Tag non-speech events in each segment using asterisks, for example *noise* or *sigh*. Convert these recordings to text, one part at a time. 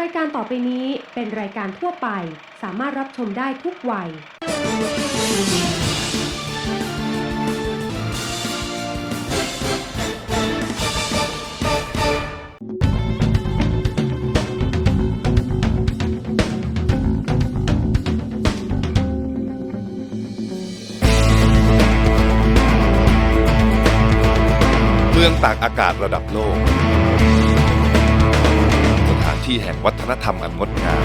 รายการต่อไปนี้เป็นรายการทั่วไป สามารถรับชมได้ทุกวัย เมืองตากอากาศระดับโลก ที่แห่งวัฒนธรรมอันงดงาม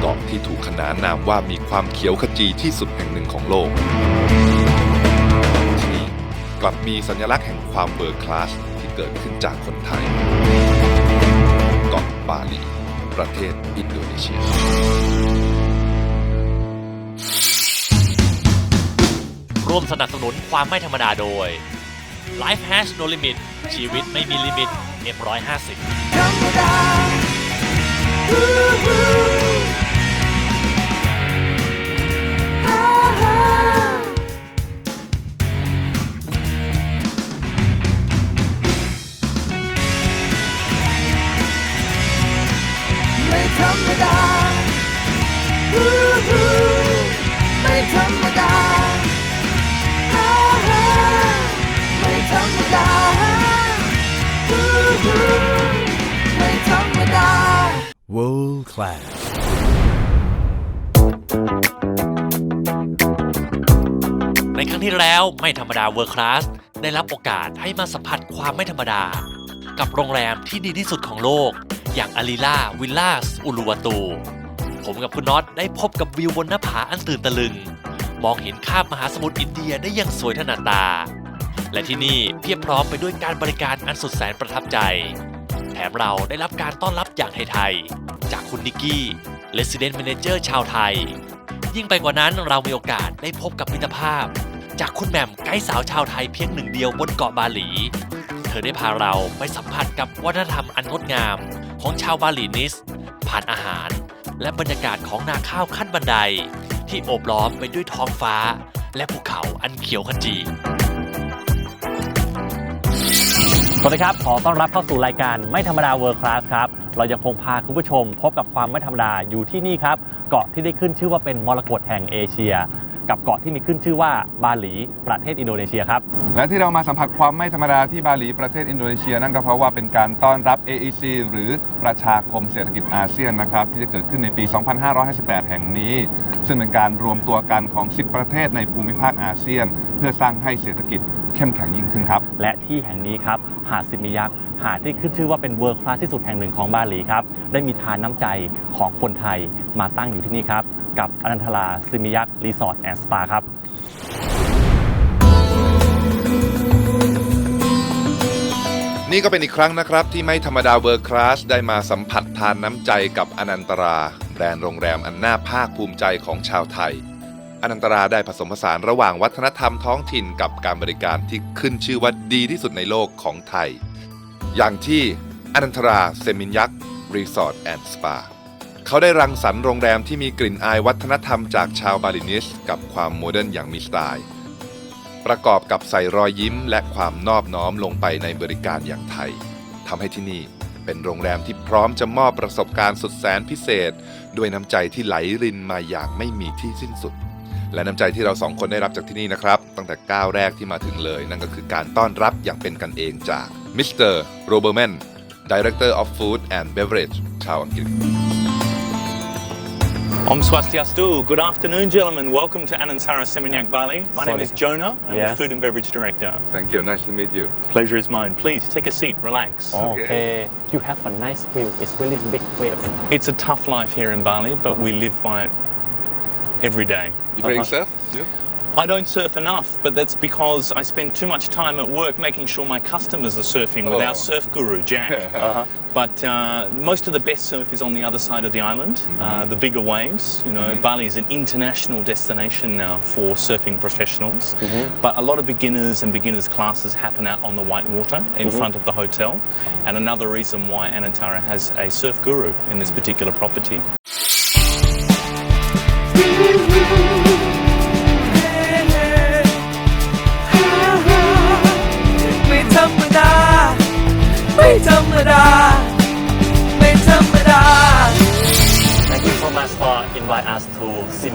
เกาะที่ถูกขนานนามว่ามีความเขียวขจีที่สุดแห่งหนึ่งของโลก ที่นี่กลับมีสัญลักษณ์แห่งความเบอร์คลาสที่เกิดขึ้นจากคนไทย เกาะบาหลี ประเทศอินโดนีเซียร่วมสนับสนุนความไม่ธรรมดาโดย Life has no limit ชีวิตไม่มีลิมิต M150 ไม่ธรรมดา ไม่ธรรมดา class. ในครั้งที่แล้วไม่ธรรมดาเวอร์คลาสได้รับโอกาสให้มาสัมผัสความไม่ธรรมดา กับโรงแรมที่ดีที่สุดของโลก อย่างอาลีล่าวิลล่าสอุลูวาตู ผมกับคุณน็อตได้พบกับวิวบนหน้าผาอันตื่นตะลึง มองเห็นข้ามมหาสมุทรอินเดียได้อย่างสวยถนัดตา และที่นี่เพียบพร้อมไปด้วยการบริการอันสุดแสนประทับใจ มเราได้รับการต้อนรับอย่างไทยๆ จากคุณนิกกี้ Resident Manager ชาวไทย ยิ่งไปกว่านั้นเรามีโอกาสได้พบกับมิตรภาพ จากคุณแหม่มไกด์สาวชาวไทยเพียงหนึ่งเดียวบนเกาะบาหลี เธอได้พาเราไปสัมผัสกับวัฒนธรรมอันงดงาม ของชาวบาหลีนิส ผ่านอาหาร และบรรยากาศของนาข้าวขั้นบันได ที่โอบล้อมไปด้วยท้องฟ้า และภูเขาอันเขียวขจี สวัสดีครับ ขอต้อนรับเข้าสู่รายการไม่ธรรมดาเวิร์คลาสครับ เรายังคงพาคุณผู้ชมพบกับความไม่ธรรมดาอยู่ที่นี่ครับ เกาะที่ได้ขึ้นชื่อว่าเป็นมรกตแห่งเอเชีย กับเกาะที่มีขึ้นชื่อว่าบาหลีประเทศอินโดนีเซียครับ และที่เรามาสัมผัสความไม่ธรรมดาที่บาหลีประเทศอินโดนีเซียนั่นก็เพราะว่าเป็นการต้อนรับ AEC หรือประชาคมเศรษฐกิจอาเซียนนะครับที่จะเกิดขึ้นในปี 2558 แห่งนี้ ซึ่งเป็นการรวมตัวกันของ 10 ประเทศในภูมิภาคอาเซียน เพื่อสร้างให้เศรษฐกิจ เข้มแข็งยิ่งขึ้นครับ และที่แห่งนี้ครับหาดซิมิยักษ์หาดที่ขึ้นชื่อว่าเป็นเวิร์คลาสที่สุดแห่งหนึ่งของบาหลีครับได้มีทานน้ำใจของคนไทยมาตั้งอยู่ที่นี่ครับกับอนันทราซิมิยักษ์รีสอร์ทแอนด์สปาครับนี่ก็เป็นอีกครั้งนะครับ ที่ไม่ธรรมดาเวอร์คลาสได้มาสัมผัสทานน้ำใจกับอนันตรา แบรนด์โรงแรมอันน่าภาคภูมิใจของชาวไทย อนันตราได้ผสมผสานระหว่างวัฒนธรรมท้องถิ่นกับการบริการที่ขึ้นชื่อว่าดีที่สุดในโลกของไทย อย่างที่อนันตราเซมินยักษ์รีสอร์ทแอนด์สปาเขาได้รังสรรค์โรงแรมที่มีกลิ่นอายวัฒนธรรมจากชาวบาลินิสกับความโมเดิร์นอย่างมีสไตล์ประกอบกับใส่รอยยิ้มและความนอบน้อมลงไปในบริการอย่างไทยทำให้ที่นี่เป็นโรงแรมที่พร้อมจะมอบประสบการณ์สุดแสนพิเศษ ด้วยน้ำใจที่ไหลรินมาอย่างไม่มีที่สิ้นสุด และน้ำใจที่เราสองคนได้รับจากที่นี่นะครับ ตั้งแต่ก้าวแรกที่มาถึงเลย นั่นก็คือการต้อนรับอย่างเป็นกันเองจากมิสเตอร์โรเบอร์แมน Director of Food and Beverage ชาวอังกฤษ Om Swastiastu. Good afternoon, gentlemen. Welcome to Anantara Seminyak Bali. My name is Jonah. I'm Yes. the Food and Beverage Director. Thank you nice to meet you Pleasure is mine. Please take a seat, relax. Okay you have a nice view it's really big wave It's a tough life here in Bali, but we live by it every day. You playing uh-huh. surf? Yeah. I don't surf enough, but that's because I spend too much time at work making sure my customers are surfing with Oh. our surf guru, Jack. *laughs* Uh-huh. But uh, most of the best surf is on the other side of the island, uh, mm-hmm. the bigger waves. You know, mm-hmm. Bali is an international destination now for surfing professionals. Mm-hmm. But a lot of beginners and beginners classes happen out on the white water in front of the hotel. And another reason why Anantara has a surf guru in this particular property.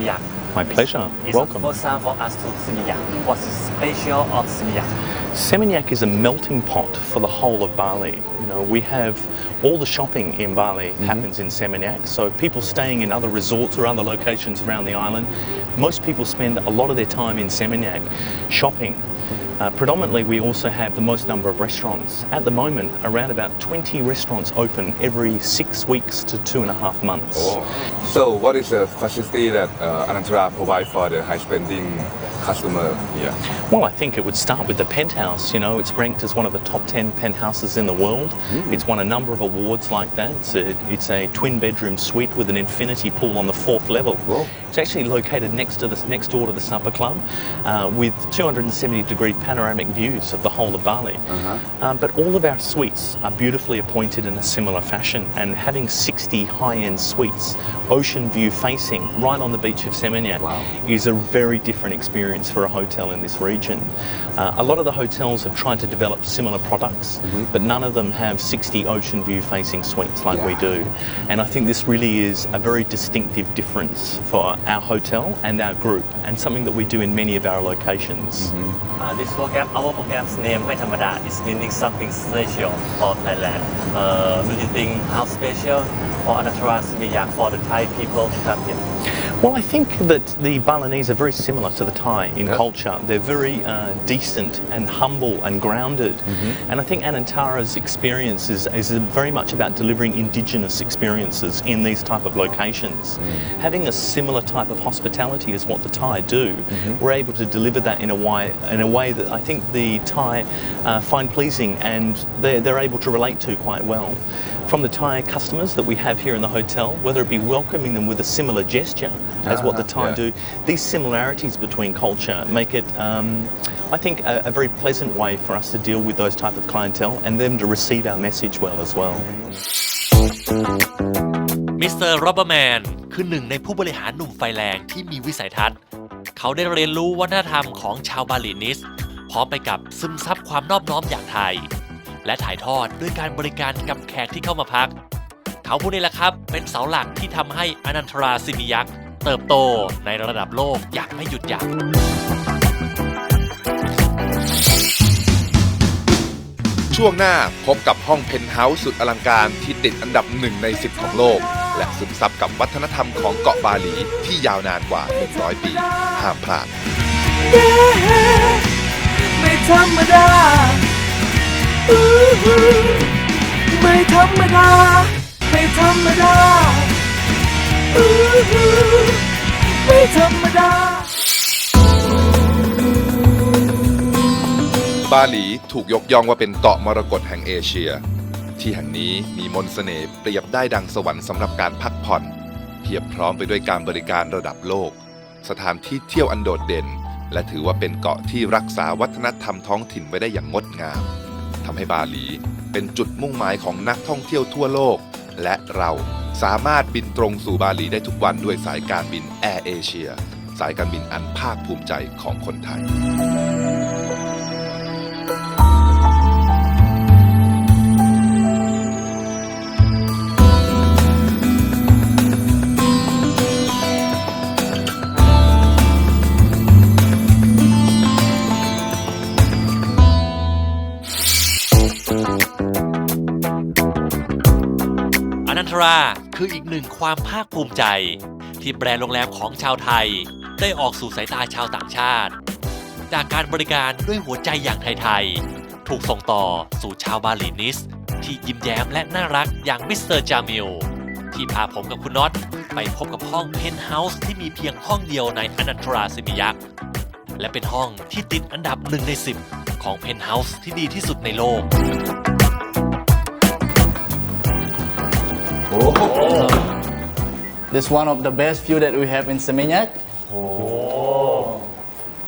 Seminyak. My pleasure. It's Welcome. the first time for us to Seminyak. What's special of Seminyak? Seminyak is a melting pot for the whole of Bali. You know, we have all the shopping in Bali happens in Seminyak. So people staying in other resorts or other locations around the island, most people spend a lot of their time in Seminyak shopping. Uh, predominantly, we also have the most number of restaurants. At the moment, around about 20 restaurants open every six weeks to two and a half months. Oh. So what is the facility that uh, Anantara provide for the high spending customer here? Well, I think it would start with the penthouse. You know, it's ranked as one of the top 10 penthouses in the world. It's won a number of awards like that. It's a, it's a twin bedroom suite with an infinity pool on the fourth level. Whoa. It's actually located next to the next door to the supper club, uh, with 270 degree panoramic views of the whole of Bali. Um, but all of our suites are beautifully appointed in a similar fashion, and having 60 high-end suites, ocean view facing, right on the beach of Seminyak, Wow. is a very different experience for a hotel in this region. Uh, a lot of the hotels have tried to develop similar products, but none of them have 60 ocean view facing suites like we do. And I think this really is a very distinctive difference for our hotel and our group, and something that we do in many of our locations. Uh, this program, our program's name, Mai Thamada, is meaning something special for Thailand. Uh, do you think how special for Anantara Seminyak for the Thai people to come here? Well, I think that the Balinese are very similar to the Thai in Yeah. culture. They're very uh, decent and humble and grounded. And I think Anantara's experience is, is very much about delivering indigenous experiences in these type of locations. Having a similar type of hospitality is what the Thai do, we're able to deliver that in a way, in a way that I think the Thai uh, find pleasing and they're, they're able to relate to quite well from the Thai customers that we have here in the hotel, whether it be welcoming them with a similar gesture as what the Thai yeah. do, these similarities between culture make it, um, I think, a, a very pleasant way for us to deal with those type of clientele and them to receive our message well as well. มิสเตอร์โรเบอร์แมนคือหนึ่งในผู้บริหารหนุ่มไฟแรงที่มีวิสัยทัศน์ เขาได้เรียนรู้วัฒนธรรมของชาวบาลีนิส พร้อมไปกับซึมซับความนอบน้อมอย่างไทย และถ่ายทอดด้วยการบริการกับแขกที่เข้ามาพัก เขาผู้นี้แหละครับ เป็นเสาหลักที่ทำให้อนันทราซิมิยักษ์เติบโตในระดับโลกอย่างไม่หยุดยั้งช่วงหน้าพบกับห้องเพนท์เฮาส์สุดอลังการที่ติดอันดับหนึ่งใน 10 ของโลก และซึมซับกับวัฒนธรรมของเกาะบาหลีที่ยาวนานกว่า 100 ปี ห้ามพลาดไม่ธรรมดา ไม่ธรรมดา ไม่ธรรมดาไม่ธรรมดา บาหลีถูกยกย่องว่าเป็นเกาะมรกตแห่งเอเชีย ที่แห่งนี้มีมนต์เสน่ห์เปรียบได้ดังสวรรค์สำหรับการพักผ่อน เพียบพร้อมไปด้วยการบริการระดับโลก สถานที่เที่ยวอันโดดเด่น และถือว่าเป็นเกาะที่รักษาวัฒนธรรมท้องถิ่นไว้ได้อย่างงดงาม ทำให้บาหลี เป็นจุดมุ่งหมายของนักท่องเที่ยวทั่วโลก และเราสามารถบินตรงสู่บาหลีได้ทุกวันด้วยสายการบินแอร์เอเชียสายการบินอันภาคภูมิใจของคนไทย คืออีกหนึ่งความภาคภูมิใจ ที่แบรนด์โรงแรมของชาวไทย ได้ออกสู่สายตาชาวต่างชาติ จากการบริการด้วยหัวใจอย่างไทยๆ ถูกส่งต่อสู่ชาวบาลีนิส ที่ยิ้มแย้มและน่ารักอย่างมิสเตอร์จามิลที่พาผมกับคุณน็อตไปพบกับห้องเพนท์เฮาส์ที่มีเพียงห้องเดียวในอนันทราซิมิยักษ์และเป็นห้องที่ติดอันดับหนึ่งใน 10 ของเพนท์เฮาส์ที่ดีที่สุดในโลก This one of the best view that we have in Seminyak. Oh.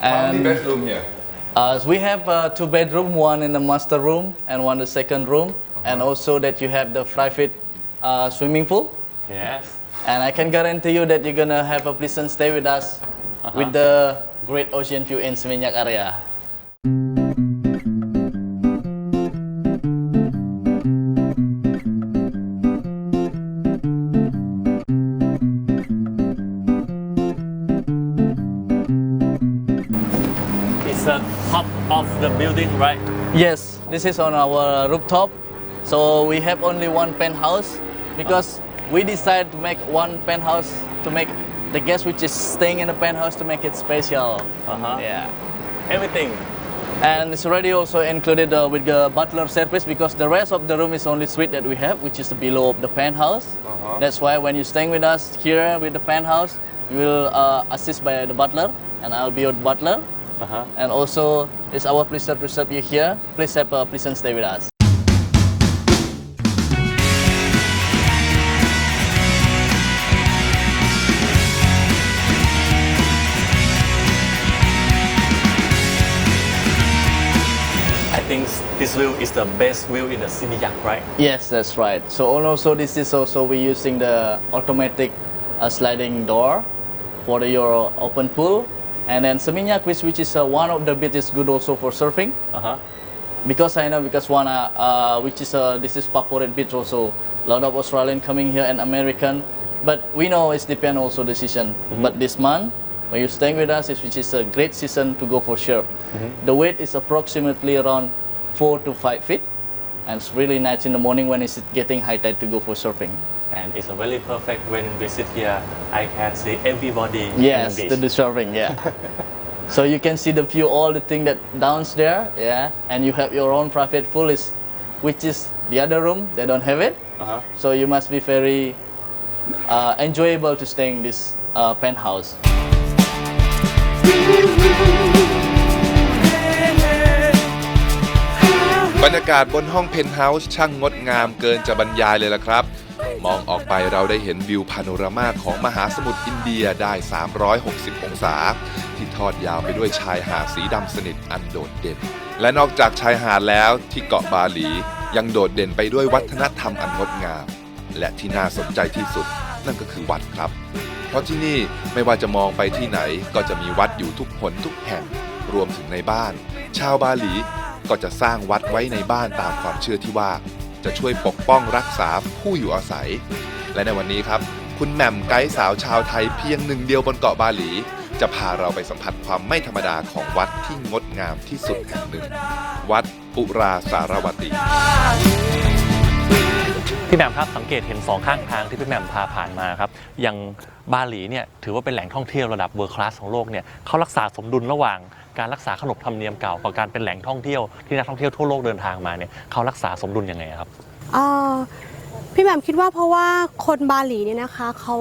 And bedroom here? uh, we have uh, two bedroom, one in the master room and one the second room, and also that you have the private uh, swimming pool. Yes. And I can guarantee you that you're gonna have a pleasant stay with us with the great ocean view in Seminyak area. The building right Yes, this is on our rooftop. So we have only one penthouse because we decided to make one penthouse to make the guest which is staying in the penthouse to make it special. Uh-huh. Yeah. everything And it's already also included uh, with the butler service because the rest of the room is only suite that we have, which is below the penthouse. Uh-huh. That's why when you're staying with us here with the penthouse, you will uh, assist by the butler, and I'll be your butler. uh-huh. And also, it's our pleasure to serve you here. Please have a pleasant stay with us. I think this view is the best view in the Simiyak right Yes, that's right. So also this is also we're using the automatic uh, sliding door for the, your open pool, and then Seminyak, which which is uh, one of the bit is good also for surfing. uh-huh. Because I know because one uh, uh, which is uh, this is popular beach also. A lot of Australian coming here and American, but we know it's depend also the season. But this month, when you're staying with us, is which is a great season to go for sure. The weight is approximately around four to five feet, and it's really nice in the morning when it's getting high tide to go for surfing and it's a very perfect when we sit here I can see everybody Yes, in to beach. do surfing, yeah. *laughs* so you can see the view, all the thing that downs there, yeah, and you have your own private pool, is, which is the other room. They don't have it, uh-huh. so you must be very uh, enjoyable to stay in this uh, penthouse. *laughs* บรรยากาศบนห้องเพนท์เฮาส์ช่างงดงามเกินจะบรรยายเลยละครับ มองออกไปเราได้เห็นวิวพาโนรามาของมหาสมุทรอินเดียได้ 360 องศา ที่ทอดยาวไปด้วยชายหาดสีดำสนิทอันโดดเด่น และนอกจากชายหาดแล้วที่เกาะบาหลี ยังโดดเด่นไปด้วยวัฒนธรรมอันงดงาม และที่น่าสนใจที่สุดนั่นก็คือวัดครับ เพราะที่นี่ไม่ว่าจะมองไปที่ไหนก็จะมีวัดอยู่ทุกหนทุกแห่งรวมถึงในบ้าน ชาวบาหลีก็จะสร้างวัดไว้ในบ้านตามความเชื่อที่ว่า จะช่วยปกป้องรักษาผู้อยู่อาศัย และในวันนี้ครับ คุณแหม่มไกด์สาวชาวไทยเพียงหนึ่งเดียวบนเกาะบาหลี จะพาเราไปสัมผัสความไม่ธรรมดาของวัดที่งดงามที่สุดแห่งหนึ่ง วัดปุราสารวตี พี่แหม่มครับสังเกตเห็นสองข้างทางที่พี่แหม่มพาผ่านมาครับอย่างบาหลีเนี่ยถือว่าเป็นแหล่งท่องเที่ยวระดับเวอร์คลาสของโลกเนี่ยเขารักษาสมดุลระหว่าง การรักษาขนบธรรมเนียมเก่ากับการเป็นแหล่งท่องเที่ยวที่นักท่องเที่ยวทั่วโลกเดินทางมาเนี่ยเขารักษาสมดุลยังไงครับเอ่อพี่แหม่มคิดว่าเพราะว่าคนบาหลีเนี่ยนะคะเขา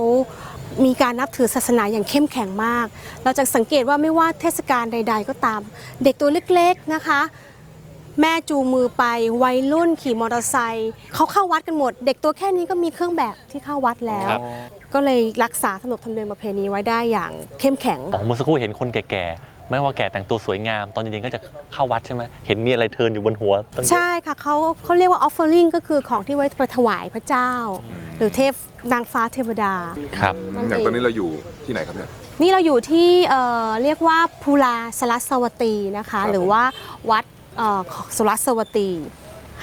มีการนับถือศาสนาอย่างเข้มแข็งมาก เราจะสังเกตว่าไม่ว่าเทศกาลใด ๆ ก็ตาม เด็กตัวเล็กๆนะคะ แม่จูงมือไปวัยรุ่นขี่มอเตอร์ไซค์เขาเข้าวัดกันหมด เด็กตัวแค่นี้ก็มีเครื่องแบบที่เข้าวัดแล้วครับก็เลยรักษาขนบธรรมเนียมประเพณีไว้ได้อย่างเข้มแข็งอ๋อเมื่อสักครู่เห็นคนแก่ๆ ไม่ว่าแก่แต่งตัวสวยงาม ตอนเย็นๆก็จะเข้าวัดใช่ไหมเห็นมีอะไรเทินอยู่บนหัวตั้งเยอะ ใช่ค่ะเขาเขาเรียกว่า offering ก็คือของที่ไว้ไปถวายพระเจ้า หรือเทพนางฟ้าเทวดา ครับอย่างตอนนี้เราอยู่ที่ไหนครับเนี่ย นี่เราอยู่ที่เอ่อเรียกว่าภูลาสลัสวตีนะคะครับหรือว่าวัดเอ่อสลัสวตี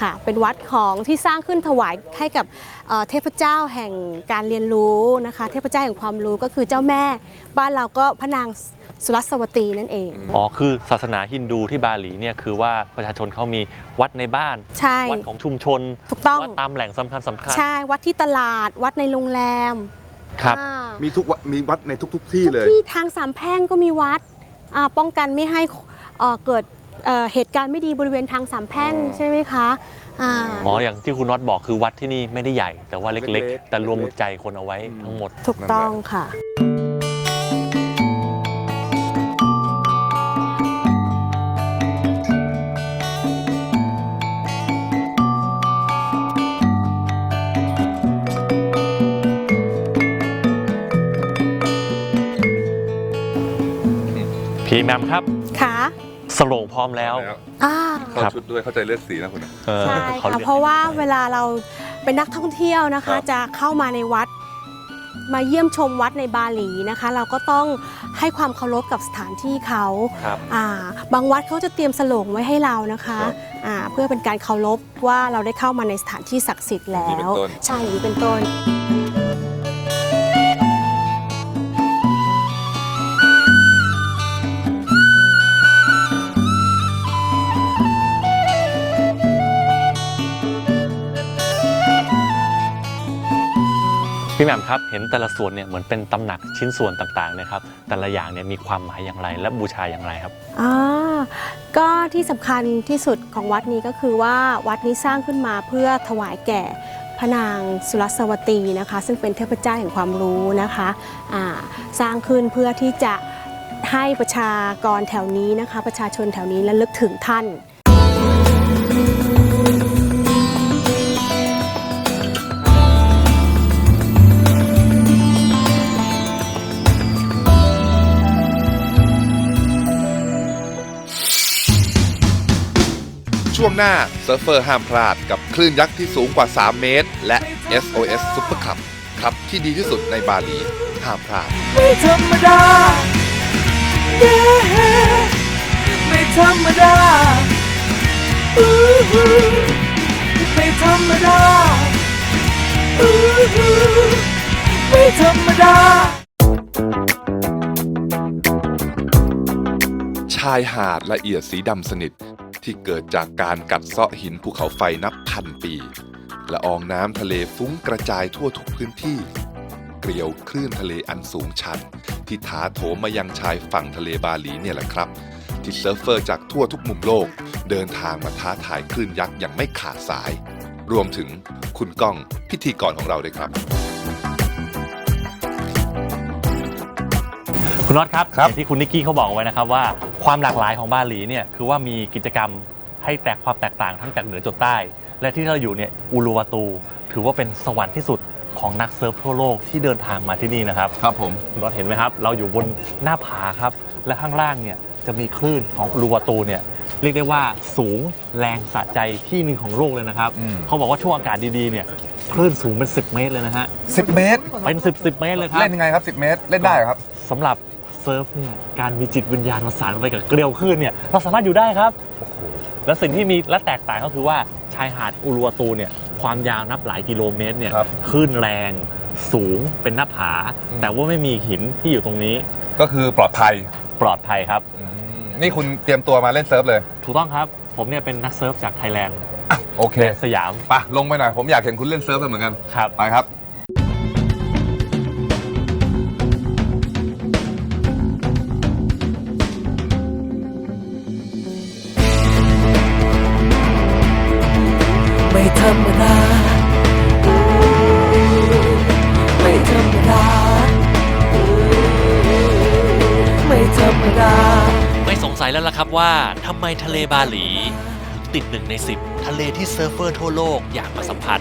ค่ะเป็นวัดของที่สร้างขึ้นถวายให้กับเอ่อเทพเจ้าแห่งการเรียนรู้นะคะ เทพเจ้าแห่งความรู้ก็คือเจ้าแม่ บ้านเราก็พระนางสุรัสวตีนั่นเอง อ๋อ คือศาสนาฮินดูที่บาหลีเนี่ยคือว่าประชาชนเขามีวัดในบ้าน ใช่ วัดของชุมชน ถูกต้อง วัดตามแหล่งสำคัญสำคัญ ใช่ วัดที่ตลาด วัดในโรงแรม ครับอ่ามีทุกวัดมีวัดในทุกๆที่เลย ที่ทางสามแพร่งก็มีวัดอ่าป้องกันไม่ให้เอ่อเกิด เอ่อเหตุการณ์ไม่ดีบริเวณทางสามแพร่งอ๋อใช่ไหมคะอ่าอ๋ออย่างที่คุณน็อตบอกคือวัดที่นี่ไม่ได้ใหญ่ แต่ว่าเล็กเล็กๆๆแต่รวมเล็กๆใจคนเอาไว้ทั้งหมด ถูกต้องค่ะ พีแมมครับ ค่ะ สโลงพร้อมแล้วแล้ว อ่าเข้าครับ ชุดด้วยเข้าใจเลือดสีนะคุณนะ เออใช่เขาค่ะเรียกเพราะว่าเวลาเราเป็นนักท่องเที่ยวนะครัคะ บ จะเข้ามาในวัด มาเยี่ยมชมวัดในบาหลีนะคะ เราก็ต้องให้ความเคารพกับสถานที่เขาครับ อ่าบางวัดเขาจะเตรียมสโลงไว้ให้เรานะคะครับอ่าเพื่อเป็นการเคารพว่าเราได้เข้ามาในสถานที่ศักดิ์สิทธิ์แล้อย่างนี้ว เป็นต้น ใช่อย่างนี้เป็นต้นน พี่แหม่มครับเห็นแต่ละส่วนเนี่ยเหมือนเป็นตำหนักชิ้นส่วนต่างๆนะครับแต่ละอย่างเนี่ยมีความหมายอย่างไร และบูชาอย่างไรครับอ่าก็ที่สำคัญที่สุดของวัดนี้ก็คือว่าวัดนี้สร้างขึ้นมาเพื่อถวายแก่พระนางสุรสวตีนะคะ ซึ่งเป็นเทพเจ้าแห่งความรู้นะคะสร้างขึ้นเพื่อที่จะให้ประชากรแถวนี้นะคะ ประชาชนแถวนี้ระลึกถึงท่าน ช่วงหน้าเซิร์ฟเฟอร์ห้ามพลาดกับคลื่นยักษ์ที่สูงกว่า 3 เมตร และ SOS Super Cup ครับที่ดีที่สุดในบาหลีห้ามพลาด ไม่ธรรมดา yeah ไม่ธรรมดาอู้หูไม่ธรรมดาอู้หูไม่ธรรมดา ชายหาดละเอียดสีดำสนิท ที่เกิดจากการกัดเซาะหินภูเขาไฟนับพันปีละอองน้ำทะเลฟุ้งกระจายทั่วทุกพื้นที่ เกลียวคลื่นทะเลอันสูงชัน ที่ถาโถมมายังชายฝั่งทะเลบาหลีเนี่ยแหละครับ ที่เซิร์ฟเฟอร์จากทั่วทุกมุมโลก เดินทางมาท้าทายคลื่นยักษ์อย่างไม่ขาดสาย รวมถึงคุณก้องพิธีกรของเราด้วยครับ คุณน็อตครับครับอย่างที่คุณนิกกี้เขาบอกเอาไว้นะครับว่า ความหลากหลายของบาหลีเนี่ยคือว่ามีกิจกรรมให้แตกความแตกต่างทั้งจากเหนือจนใต้ และที่เราอยู่เนี่ยอูลูวาตู ถือว่าเป็นสวรรค์ที่สุดของนักเซิร์ฟทั่วโลกที่เดินทางมาที่นี่นะครับครับผมคุณน็อตเห็นไหมครับ เราอยู่บนหน้าผาครับ และข้างล่างเนี่ยจะมีคลื่นของอูลูวาตูเนี่ยเรียกได้ว่าสูงแรงสะใจที่หนึ่งของโลกเลยนะครับอืมเขาบอกว่าช่วงอากาศดีๆเนี่ยคลื่นสูงเป็น 10 เมตรเลยนะฮะ10 เมตร เป็น 10 10 เมตรเลยครับ เล่นยังไงครับ 10 เมตร เล่นได้เหรอครับสำหรับ เซิร์ฟเนี่ยการมีจิตวิญญาณประสานไปกับเกลียวคลื่นเนี่ยเราสามารถอยู่ได้ครับและสิ่งที่มีและแตกต่างก็คือว่าชายหาดอูรัวตูเนี่ยความยาวนับหลายกิโลเมตรเนี่ยครับ คลื่นแรงสูงเป็นหน้าผาอืมแต่ว่าไม่มีหินที่อยู่ตรงนี้ก็คือปลอดภัยปลอดภัยครับ อืมนี่คุณเตรียมตัวมาเล่นเซิร์ฟเลยถูกต้องครับผมเนี่ยเป็นนักเซิร์ฟจากไทยแลนด์โอเคสยามไปลงไปหน่อยผมอยากเห็นคุณเล่นเซิร์ฟเหมือนกันครับ ไปครับ ทำไมทะเลบาหลีถึงติดหนึ่งใน 10 ทะเลที่เซิร์ฟเวอร์ทั่วโลกอยากมาสัมผัส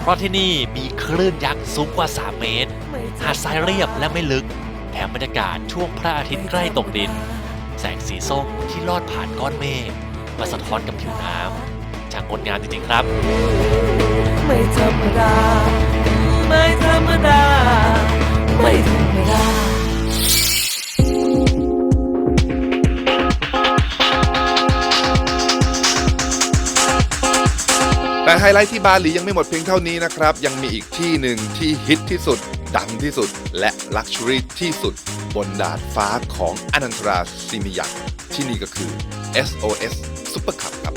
เพราะที่นี่มีคลื่นยักษ์สูงกว่า 3 เมตร หาดทรายเรียบและไม่ลึก แถมบรรยากาศช่วงพระอาทิตย์ใกล้ตกดิน แสงสีส้มที่ลอดผ่านก้อนเมฆมาสะท้อนกับผิวน้ำช่างงดงามจริงๆครับ ไม่ธรรมดา ไม่ธรรมดา ไม่ธรรมดา แต่ไฮไลท์ที่บาหลียังไม่หมดเพียงเท่านี้นะครับ ยังมีอีกที่หนึ่งที่ฮิตที่สุด ดังที่สุด และลักชัวรี่ที่สุด บนดาดฟ้าของอนันตราซิมิยักที่นี่ก็คือ SOS Super Cup ครับ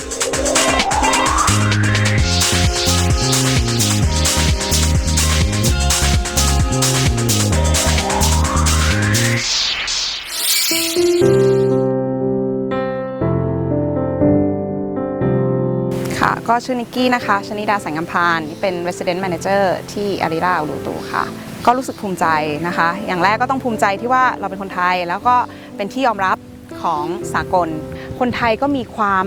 ก็ชื่อนิกกี้นะคะชนิดาแสงอัมพานเป็น Resident Manager ที่อาริราอูรูตูค่ะ ก็รู้สึกภูมิใจนะคะ อย่างแรกก็ต้องภูมิใจที่ว่าเราเป็นคนไทย แล้วก็เป็นที่ยอมรับของสากล คนไทยก็มีความ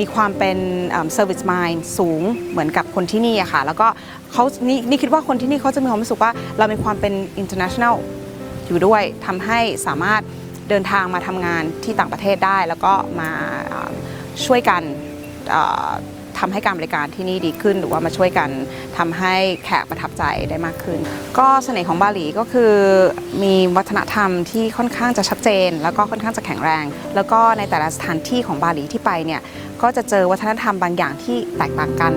มีความเป็นเอ่อ service mind สูงเหมือนกับคนที่นี่อะค่ะ แล้วก็เขานี่นี่คิดว่าคนที่นี่เขาจะมีความรู้สึกว่าเรามีความเป็น international อยู่ด้วยทำให้สามารถเดินทางมาทำงานที่ต่างประเทศได้ แล้วก็มาช่วยกัน ทำให้การบริการที่นี่ดีขึ้น หรือว่ามาช่วยกันทำให้แขกประทับใจได้มากขึ้น ก็เสน่ห์ของบาหลีก็คือ มีวัฒนธรรมที่ค่อนข้างจะชัดเจน แล้วก็ค่อนข้างจะแข็งแรง แล้วก็ในแต่ละสถานที่ของบาหลีที่ไปเนี่ยก็จะเจอวัฒนธรรมบางอย่างที่แตกต่างกัน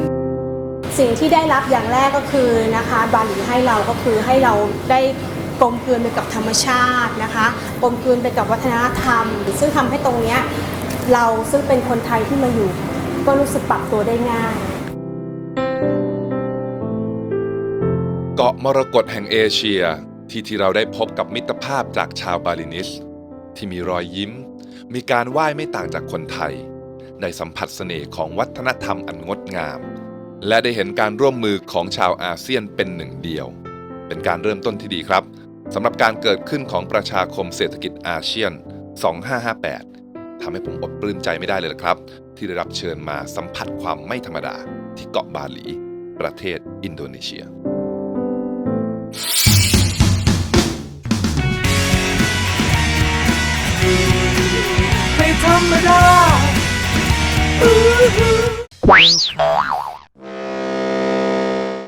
สิ่งที่ได้รับอย่างแรกก็คือนะคะบาหลีให้เราก็คือให้เราได้กลมกลืนไปกับธรรมชาตินะคะกลมกลืนไปกับวัฒนธรรม ซึ่งทำให้ตรงเนี้ยเราซึ่งเป็นคนไทยที่มาอยู่ ก็รู้สึกปรับตัวได้ง่าย เกาะมรกตแห่งเอเชียที่ที่เราได้พบกับมิตรภาพจากชาวบาลินิส ที่มีรอยยิ้ม มีการไหว้ไม่ต่างจากคนไทย ได้สัมผัสเสน่ห์ของวัฒนธรรมอันงดงาม และได้เห็นการร่วมมือของชาวอาเซียนเป็นหนึ่งเดียว เป็นการเริ่มต้นที่ดีครับสำหรับการเกิดขึ้นของประชาคมเศรษฐกิจอาเซียน 2558 ทำให้ผมอดปลื้มใจไม่ได้เลยละครับ ที่ได้รับเชิญมาสัมผัสความไม่ธรรมดาที่เกาะบาหลี ประเทศอินโดนีเซียไม่ธรรมดา